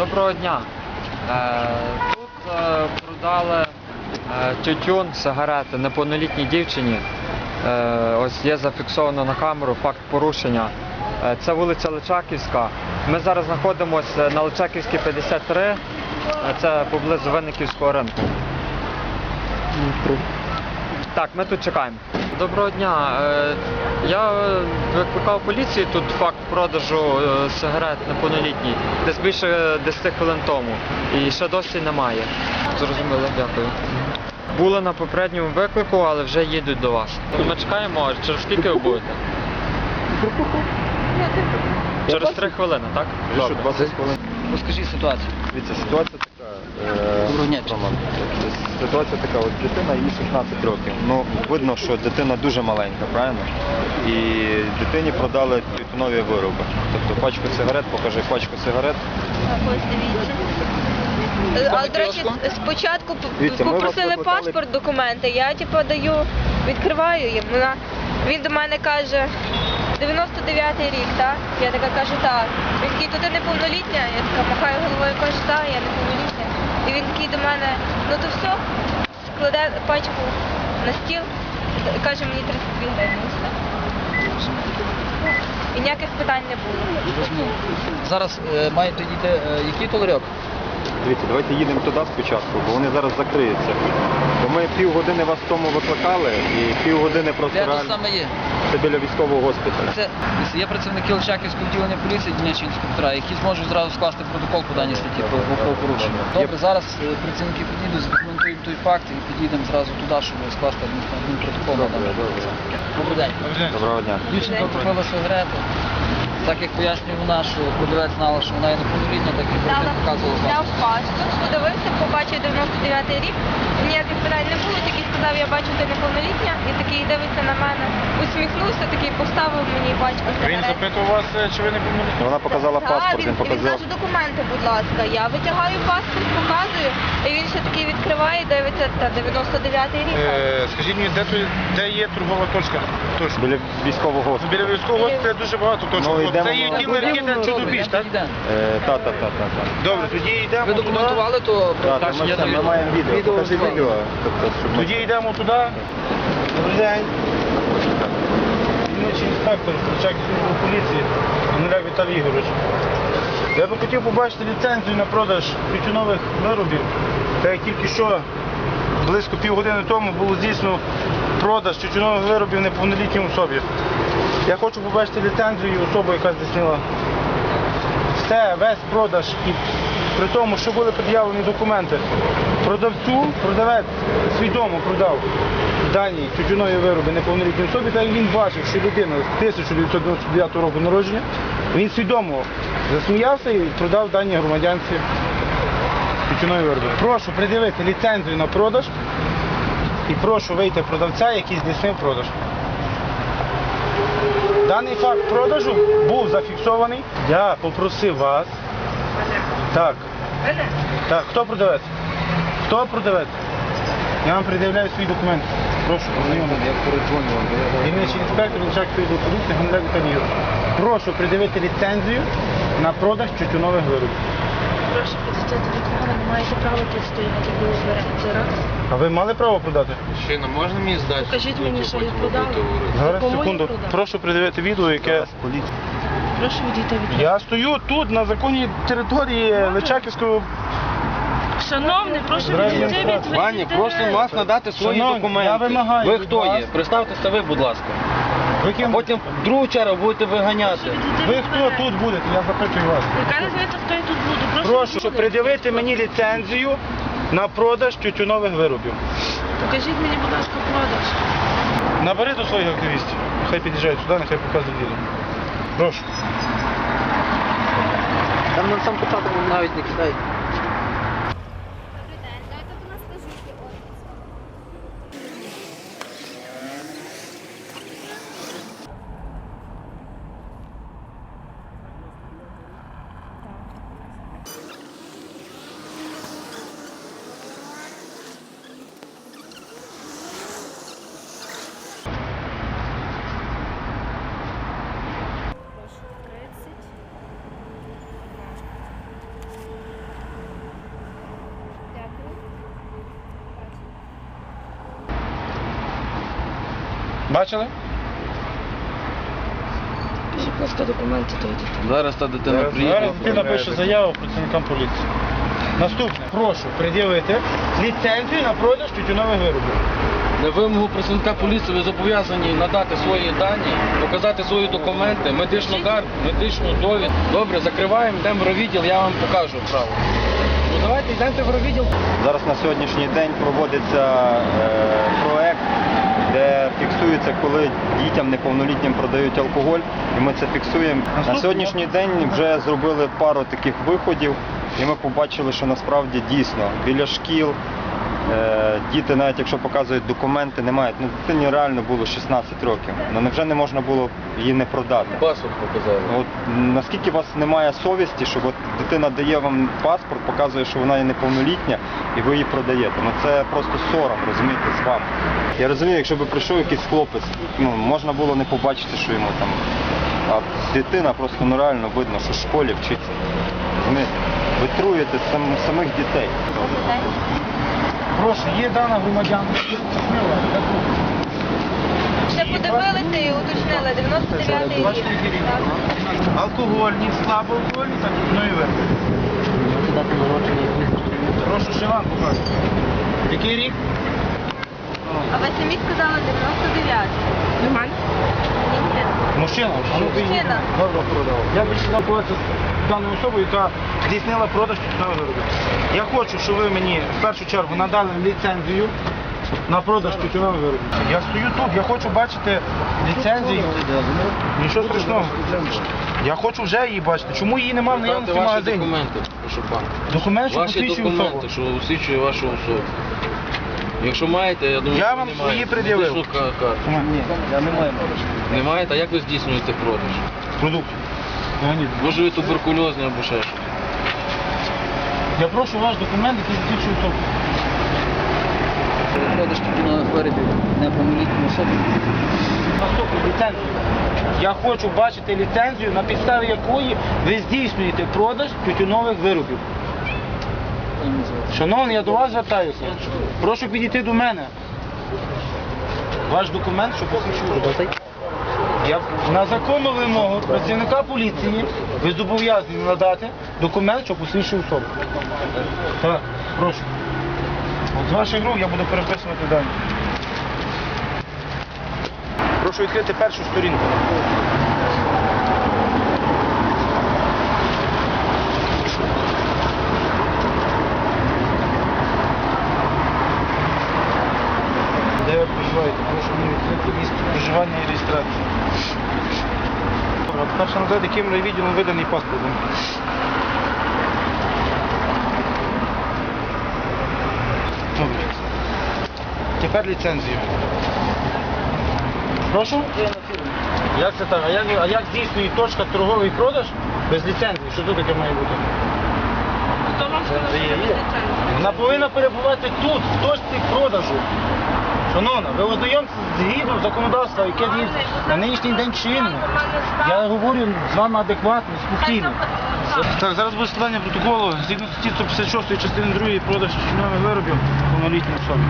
Доброго дня. Е, Тут е, продали е, тютюн, сигарети неповнолітній дівчині. Ось є зафіксовано на камеру факт порушення. Це вулиця Личаківська. Ми зараз знаходимося на Личаківській 53. Е, Це поблизу Винниківського ринку. Так, ми тут чекаємо. Доброго дня. Е, Я е, викликав поліцію тут факт продажу е, сигарет неповнолітній, десь більше 10 хвилин тому. І ще досі немає. Зрозуміло, дякую. Були на попередньому виклику, але вже їдуть до вас. Ми чекаємо, а через скільки ви будете? Через 3 хвилини, так? Що 20 хвилин. Розкажіть ситуацію. Дивіться, ситуація е, Доброго дня. Роман, ситуація така, от дитина, їй 16 років. Ну, видно, що дитина дуже маленька, правильно? І дитині продали тютюнові вироби. Тобто пачку сигарет, покажи пачку сигарет. Ось дивіться. Е, Але, до речі, спочатку Дивіться, ми вас попросили викликали- паспорт, документи. Я типу даю, відкриваю їм. Вона, він до мене каже, 99-й рік, так? Я така кажу, так. Він такий, то ти неповнолітня? Я така махаю головою, кажу, так, я неповнолітня. І він такий до мене, ну то все, складе пачку на стіл, і каже мені 32 гривні. І ніяких питань не було. Зараз е, діти підійти е, який толарьок? Дивіться, давайте їдемо туди спочатку, бо вони зараз закриються. Бо ми півгодини вас тому викликали і півгодини просто Де тут реально саме є? це біля військового госпіталя. Це є працівники Личаківського відділення поліції, дільничі інспектора, які зможуть зразу скласти протокол по даній статті про правопорушення. Добре, зараз е, працівники підійдуть, задокументують той факт і підійдемо зразу туди, щоб скласти адмінпротокол на Добре, даний добре. Добрий день. Доброго дня. Дівчинка купила сигарети. Так як пояснює вона, що продавець знала, що вона є неповнолітня, так і Дала, тим показувала взяв паспорт, подивився, побачив 99 рік. Ніяких питань не було, тільки сказав, я бачу, ти неповнолітня, і такий дивиться на усміхнувся, такий поставив мені пачку Він запитував вас, е, чи ви не повнолітні? Вона показала паспорт, він, показав. каже, документи, будь ласка. Я витягаю паспорт, показую, і він ще такий відкриває, дивиться, та 99 рік. Е, скажіть мені, де, тут- де є торгова точка? Точно. Біля військового госпіталя. Біля військового госпіталя дуже багато точок. Ну, йдемо це є на- Добре, Дубіж, так? Е, Та, та, та, та, та. Добре, тоді йдемо Ви туди. документували то так, ми, маємо відео. Покажи відео. Тобто, щоб ми- Тоді йдемо туди. Добрий день. Дільничий інспектор Чаківської поліції Генерал Віталій Ігорович. Я би хотів побачити ліцензію на продаж тютюнових виробів. Так як тільки що близько півгодини тому було здійснено продаж тютюнових виробів неповнолітній особі. Я хочу побачити ліцензію особу, яка здійснила все, весь продаж і при тому, що були пред'явлені документи. Продавцю, продавець свідомо продав дані тютюнові вироби неповнолітній особі, так як він бачив, що людина з 1999 року народження, він свідомо засміявся і продав дані громадянці тютюнові вироби. Прошу придивити ліцензію на продаж і прошу вийти продавця, який здійснив продаж. Даний факт продажу був зафіксований. Я попросив вас. Так. Так, хто продавець? Хто продавець? Я вам пред'являю свої документи. Прошу, познайомити. Я передзвонював. Дільничний інспектор Личакської поліції Генерал Віталій Ігорович. Прошу придивити ліцензію на продаж тютюнових виробів. Прошу підстати від ви не маєте права тут стояти, коли ви берете. Це раз. А ви мали право продати? Мужчина, можна мені здати? Покажіть мені, що я продала. Зараз Кому я секунду. Прошу придивити відео, яке. Поліція. Прошу відійти від Я стою тут, на законній території Личаківського. Шановний, прошу Здравствуйте. відійти від Пані, просимо вас надати свої Шановні, документи. я вимагаю ви хто є? Представтеся ви, будь ласка. Ви ким? Потім другу чергу будете виганяти. Ви хто тут будете? Я запитую вас. Яка різниця, хто я тут буду? Прошу придивити мені ліцензію на продаж тютюнових виробів. Покажіть мені, будь ласка, продаж. Набери до своїх активістів. Хай під'їжджають сюди, нехай показують відео. Прошу. Там на сам початок навіть не кидають. Добрий день, дайте до нас скажіть офіс. Прошу, 30. Бачили? Зараз та дитина приїде. зараз дитина пише заяву працівникам поліції. Наступне. Прошу пред'явити ліцензію на продаж тютюнових виробів. На вимогу працівника поліції ви зобов'язані надати свої дані, показати свої документи, медичну карту, медичну довід. Добре, закриваємо, йдемо в ровідділ, я вам покажу право. Ну давайте йдемте в ровідділ. Зараз на сьогоднішній день проводиться е, проект, де фіксується, коли дітям неповнолітнім продають алкоголь, і ми це фіксуємо. На сьогоднішній день вже зробили пару таких виходів, і ми побачили, що насправді дійсно біля шкіл. Е, Діти, навіть якщо показують документи, не мають. Ну, дитині реально було 16 років. Ну невже не можна було її не продати? Паспорт показали. От наскільки у вас немає совісті, що от дитина дає вам паспорт, показує, що вона є неповнолітня, і ви її продаєте. Ну це просто сором, розумієте, з вами. Я розумію, якщо б прийшов якийсь хлопець, ну можна було не побачити, що йому там. А дитина просто ну реально видно, що в школі вчиться. Розумієте? Ви труєте сам, самих дітей. Прошу, є дана громадянка. Ще подивилися і уточнили 99-й Бачите, рік. Алкогольні, слабоалкогольні та тютюнові вироби. Прошу ще вам показати. Який рік? А ви самі сказали 99-й. Роман? Ні, Мужчина. А ну, Мужчина. Я більше спілкуватися з даною особою, яка здійснила продаж тютюнових виробів. Я хочу, щоб ви мені в першу чергу надали ліцензію на продаж тютюнових виробів. Я стою тут, я хочу бачити ліцензію. Нічого страшного. Я хочу вже її бачити. Чому її немає в наявності в магазині? документи, прошу пана. Документ, що Ваші посвідчує особу. документи, що посвідчує вашу особу. Якщо маєте, я думаю, Я що вам немає. свої пред'явив. Медичну ка- карту. Ні, я не маю. Не маєте, а як ви здійснюєте продаж? Продукт. Може ви туберкульозний або ще що? Я прошу ваш документ, який засвідчує особу. Продаж тютюнових виробів неповнолітнім особам. Наступну ліцензію. Я хочу бачити ліцензію, на підставі якої ви здійснюєте продаж тютюнових виробів. Шановний, я до вас звертаюся. Прошу підійти до мене. Ваш документ, що посвідчує. Я на законну вимогу працівника поліції ви зобов'язані надати документ, що посвідчує особу. Так, прошу. От з ваших рук я буду переписувати дані. Прошу відкрити першу сторінку. Де ви проживаєте? Прошу мені відкрити місце проживання і реєстрації. Перше назвати, яким райвідділом виданий паспорт. Добре. Тепер ліцензію. Прошу? Як це так? А як, а як здійснює точка торговий продаж без ліцензії? Що тут таке має бути? Хто вам сказав, що це є. ліцензія? Вона повинна перебувати тут, в точці продажу. Шановна, ви ознайомтеся згідно законодавства, яке на нинішній день чинне. Я говорю з вами адекватно, спокійно. Так, зараз буде складання протоколу згідно статті 156 частини 2 продаж чинових виробів повнолітній особі.